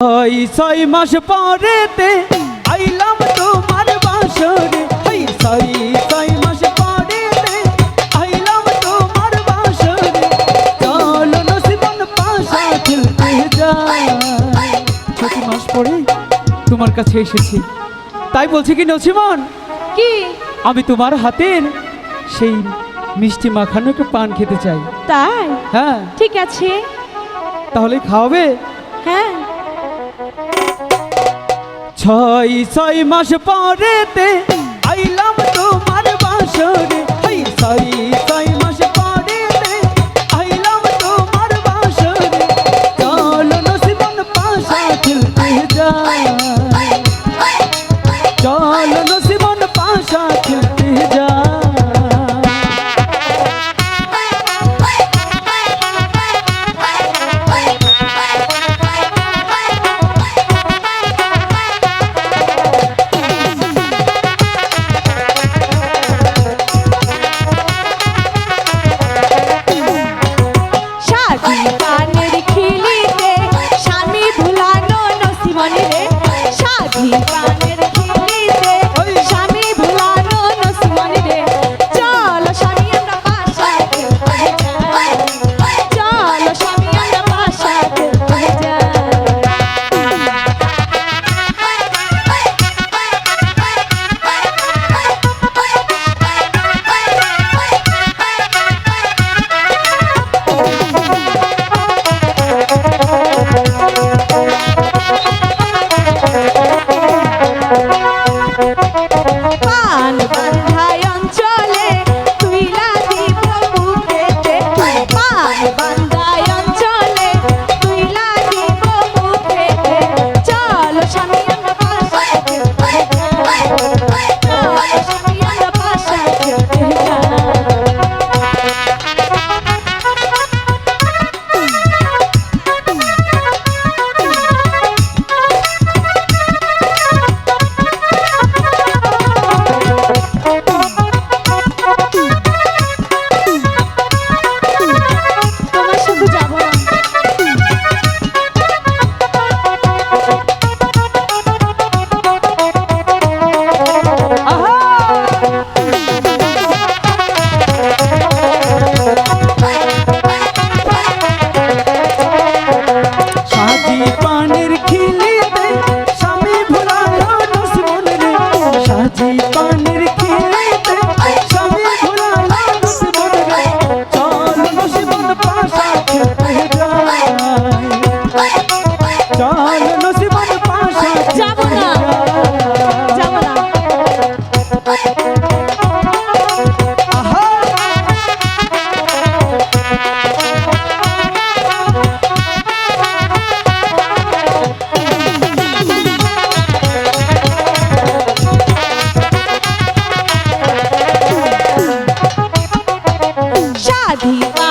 ওই ছয় মাস পরেতে আইলাম তোমার বাসরে। ওই ছয় ছয় মাস পরেতে আইলাম তোমার বাসরে। চলো নসিবন পাশা খেলতে যাই ছয় মাস পরে তোমার কাছে এসেছি। তাই বলছি কি নসিমন? কি? আমি তোমার হাতের সেই মিষ্টি মাখানো একটু পান খেতে চাই। তাই? হ্যাঁ। ঠিক আছে। তাহলে খাওয়াবে? হ্যাঁ। ছয় ছয় মাস পরেতে আইলাম তোমার বাসরে ছয় ছয় মাস পরেতে আইলাম তোমার বাসরে চল নসিবন পাশা খেলতে যাই চলো Thank you.